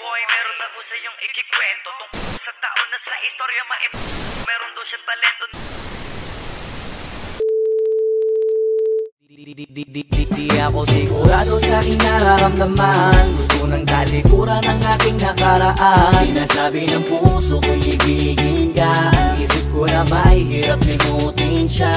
Boy Meron ako sa iyong ikikwento Tungkol sa taon na istorya maim Meron daw siyang talento Di, di, di, di, di, di ako sigurado sa aking nararamdaman Gusto ng talikuran nakaraan Sinasabi ng puso ko'y ibigin ka Ang isip ko na may hirap limutin siya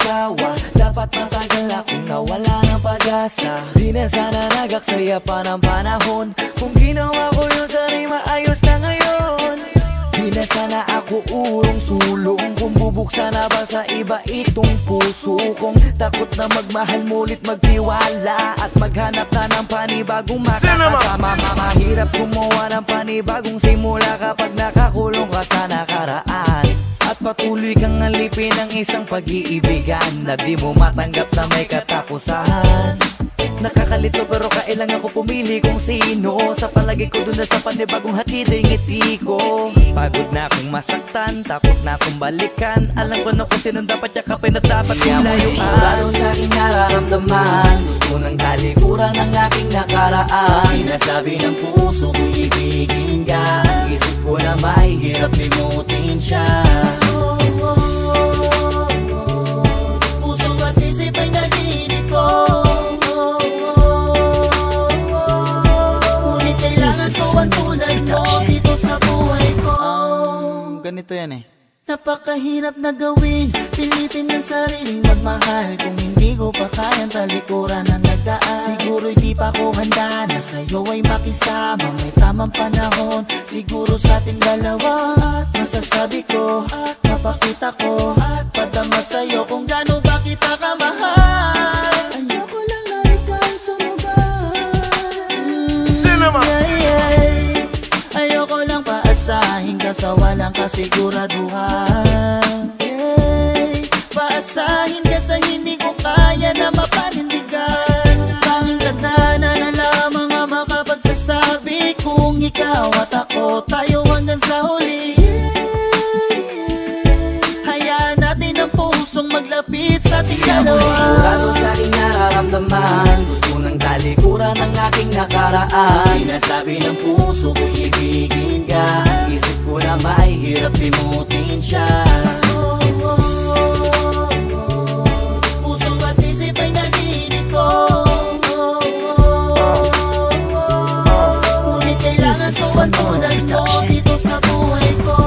nakakasawa Dapat matagal akong nawala ng pag-asa. Di na sana nagaksaya pa ng panahon. Kung ginawa ko yun sana'y maayos na ngayon. Di na sana ako urong sulong Kung bubuksan na ba sa iba itong puso Kung takot na magmahal mulit magtiwala At maghanap na ng panibagong makakasama. Mahirap gumawa ng panibagong simula Kapag nakakulong ka sa nakaraan patuloy kang alipin ng isang pag-iibigan Na di mo matanggap na may katapusan. Nakakalito pero kailang ako pumili kung sino? Sa palagi ko dun na sa panibagong hatid ay ngiti ko. Pagod na akong masaktan, takot na akong balikan. Alam ko na kung sinong dapat yakapin at dapat kong layuan. Lalo sa aking nararamdaman Gusto ng talikuran ng aking nakaraan. Sinasabi ng puso ko ibigin ka Ang Isip ko na may hirap limutin ganito yan eh. Napakahirap na gawin. Pilitin ng sariling magmahal. Kung hindi ko pa kayang talikuran na nagdaan Siguro hindi pa ako handa na sa'yo ay makisama. May tamang panahon Siguro sa ating dalawa. At masasabi ko At mapakita ko At ka sa walang kasiguraduhan. Ay, Paasahin ka sa hindi ko kaya na mapanindigan. Tanging tadhana na lamang ang makapagsasabi Kung ikaw at ako tayo hanggang sa huli. Hayaan natin ang pusong maglapit sa ating dalawa. Sigurado sa aking nararamdaman. Gusto ng talikuran ng aking nakaraan. Sinasabi ng puso ko ibigin ka Ang Isip ko na may hirap limutin siya. Puso at isip ay nalilito Ngunit kailangan ko ang tulad mo dito sa buhay ko.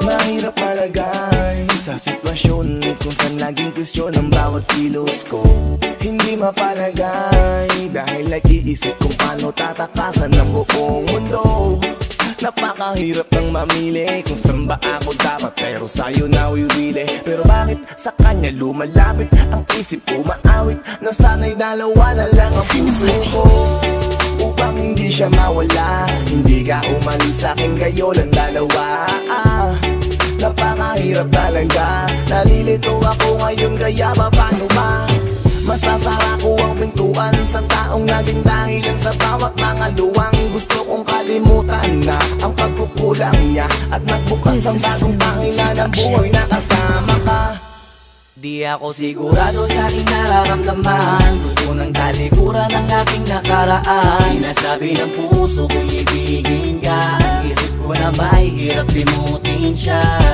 Mahirap malagay sa sitwasyon Kung saan laging kwestiyon ang bawat kilos ko. Hindi mapalagay Dahil nag-iisip kung paano tatakasan ng buong mundo Napakahirap ng mamili Kung saan ba ako dapat. Pero sa'yo na wiwili Pero bakit sa kanya lumalapit? Ang isip ko maawit Na sana'y dalawa na lang ang puso ko. Upang hindi siya mawala Hindi ka umalis sa akin kayo lang dalawa. Ah, Napakahirap talaga. Nalilito ako ngayon kaya pa paano ba? Masasara ko ang pintuan Sa taong naging dahilan sa bawat mga kong kalimutan na ang pagkukulang niya At nagbukas ang bagong pangina ng buhay na kasama ka. Di ako sigurado sa aking nararamdaman Gusto ng talikuran ng aking nakaraan. Sinasabi ng puso ko ibigin ka Ang Isip ko na may hirap limutin siya